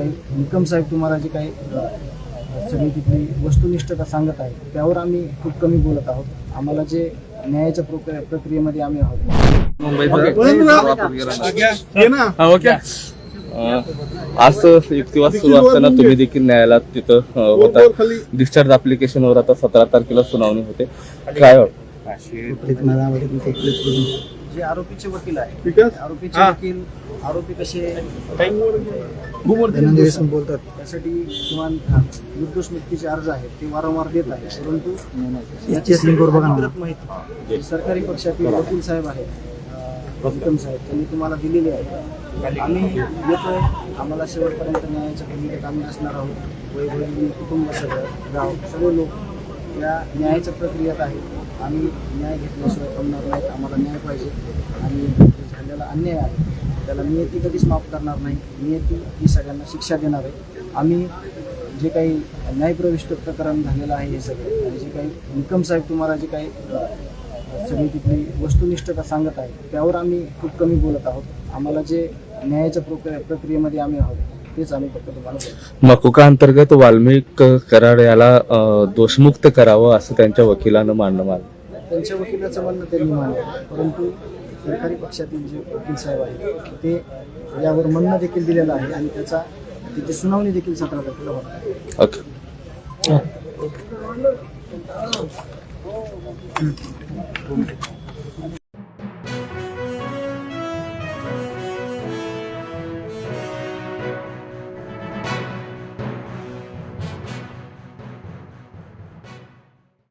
काही निकम साहेब तुम्हाला जे काही सगळी तिथली वस्तुनिष्ठता सांगत आहे त्यावर आम्ही खूप कमी बोलत आहोत. आम्हाला जे न्यायाच्या प्रक्रिये प्रक्रियेमध्ये आम्ही आहोत. हा, ओके. अं, आज युक्तिवाद सुरू असताना तुम्ही देखील न्यायालयात तिथं होता. डिस्चार्ज ऍप्लिकेशनवर आता सतरा तारखेला सुनावणी होते. काय वाटतं? जे आरोपीचे वकील आहेत आरोपीचे वकील आरोपी कसे धनंजय बोलतात. त्यासाठी किमान निर्दोष मुक्तीचे अर्ज आहेत ते वारंवार देत आहे परंतु याची माहिती. जे सरकारी पक्षातील वकील साहेब आहेत विक्रम साहेब त्यांनी तुम्हाला दिलेली आहे. आम्ही येतोय. आम्हाला शेवटपर्यंत न्यायाच्या भूमिकेत आम्ही असणार आहोत. वैभवी कुटुंब सगळं गाव सगळे लोक या न्यायाच्या प्रक्रियेत आहेत. आम्ही न्याय घेतल्याशिवाय थांबणार नाही आम्हाला न्याय पाहिजे. आणि झालेला अन्याय आहे त्याला नियती कधीच माफ करणार नाही. नियती ही सगळ्यांना शिक्षा देणार आहे. आम्ही जे काही न्यायप्रविष्ट प्रकरण झालेलं आहे हे सगळं आणि जे काही इन्कम साहेब तुम्हाला जे काही सगळी तिथली वस्तुनिष्ठता सांगत आहे त्यावर आम्ही खूप कमी बोलत आहोत. आम्हाला जे न्यायाच्या प्रक्रिये प्रक्रियेमध्ये आम्ही आहोत. तेच आम्ही फक्त तुम्हाला मकोका अंतर्गत वाल्मिक कराड याला दोषमुक्त करावं असं त्यांच्या वकिलानं मांडणं मारलं त्यांच्या वकिलाचं म्हणणं त्यांनी मांडलं परंतु सरकारी पक्षातील जे वकील साहेब आहेत ते यावर म्हणणं देखील दिलेलं आहे आणि त्याचा तिची सुनावणी देखील सतरा तारखेला होणार आहे. ओके.